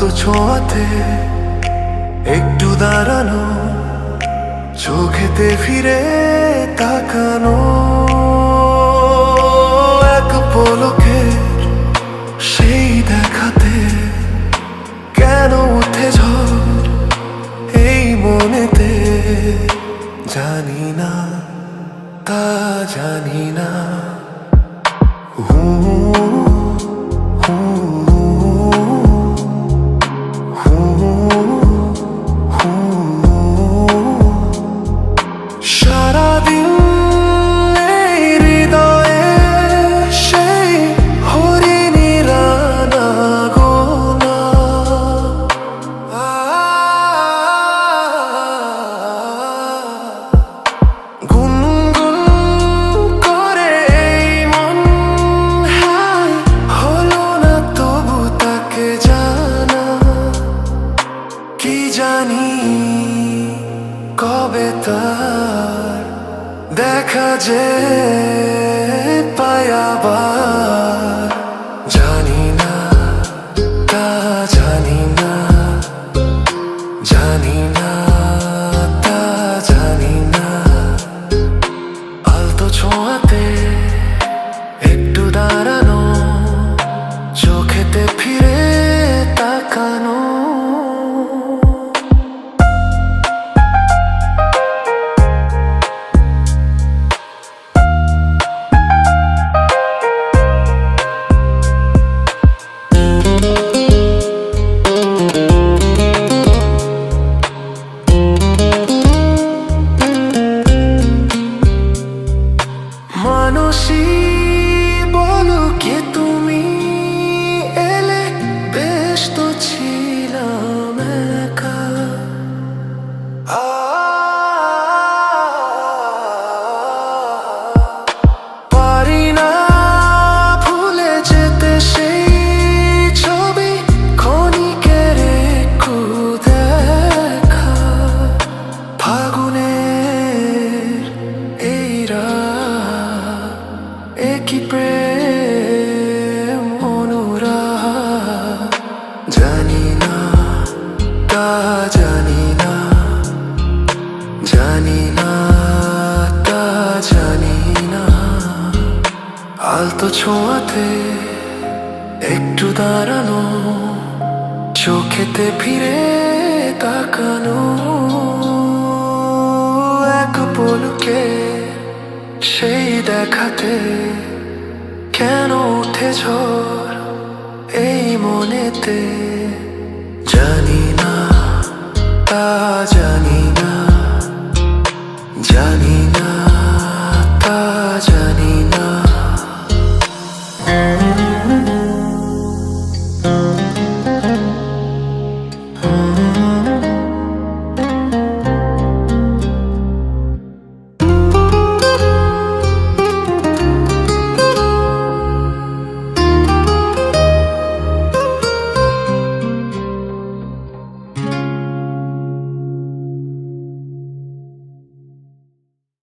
ছোঁয়াতে একটু দাঁড়ানো, চোখেতে ফিরে তাকানো। এক পলকে সেই দেখাতে কেন উঠে ঝড় এই মনেতে? জানি না, তা জানি না। দেখা যে পায়াবার জানি না, তা জানি না জানি না, তা জানি না। আলতো ছোঁয়াতে 心。আলতো ছোঁয়াতে একটু দাঁড়ানো, চোখেতে ফিরে তাকানো। এক পলকে সেই দেখাতে কেন উঠে ঝড় এই মনেতে? জানি না, তা জানি না, জানি